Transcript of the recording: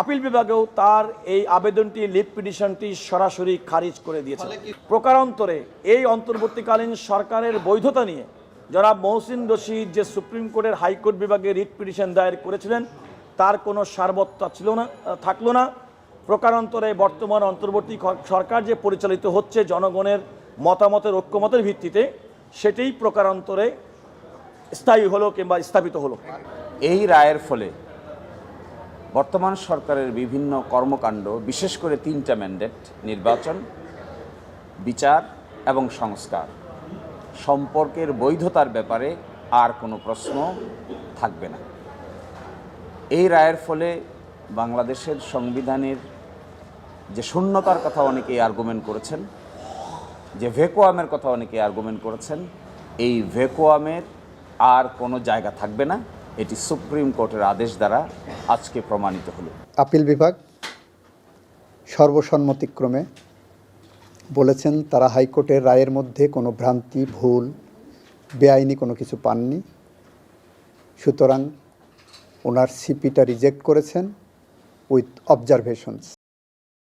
Appeal বিভাগেও তার এই আবেদনটি লিভ পিটিশনটি সরাসরি খারিজ করে দিয়েছে। প্রকারান্তরে এই অন্তর্বর্তীকালীন সরকারের বৈধতা নিয়ে যারা মহসিন রশিদ যে সুপ্রিম কোর্টের হাইকোর্ট বিভাগে রিট পিটিশন দায়ের করেছিলেন তার কোনো সারবত্তা ছিল না থাকল না। প্রকারান্তরে বর্তমান অন্তর্বর্তী সরকার যে পরিচালিত হচ্ছে জনগণের মতামতের ঐক্যমতের ভিত্তিতে সেটাই প্রকারান্তরে স্থায়ী হলো কিংবা স্থাপিত হলো। এই রায়ের ফলে বর্তমান সরকারের বিভিন্ন কর্মকাণ্ড, বিশেষ করে তিনটা ম্যান্ডেট নির্বাচন, বিচার এবং সংস্কার। সম্পর্কের বৈধতার ব্যাপারে আর কোনো প্রশ্ন থাকবে না। এই রায়ের ফলে বাংলাদেশের সংবিধানের যে শূন্যতার কথা অনেকেই আর্গুমেন্ট করেছেন, যে ভেকোয়ামের কথা অনেকে আর্গুমেন্ট করেছেন, এই ভেকোয়ামের আর কোনো জায়গা থাকবে না। এটি সুপ্রিম কোর্টের আদেশ দ্বারা আজকে প্রমাণিত হলো। আপিল বিভাগ সর্বসম্মতিক্রমে বলেছেন, তারা হাইকোর্টের রায়ের মধ্যে কোনো ভ্রান্তি, ভুল, বেআইনি কোনো কিছু পাননি। সুতরাং ওনার সিপিটা রিজেক্ট করেছেন উইথ অবজারভেশনস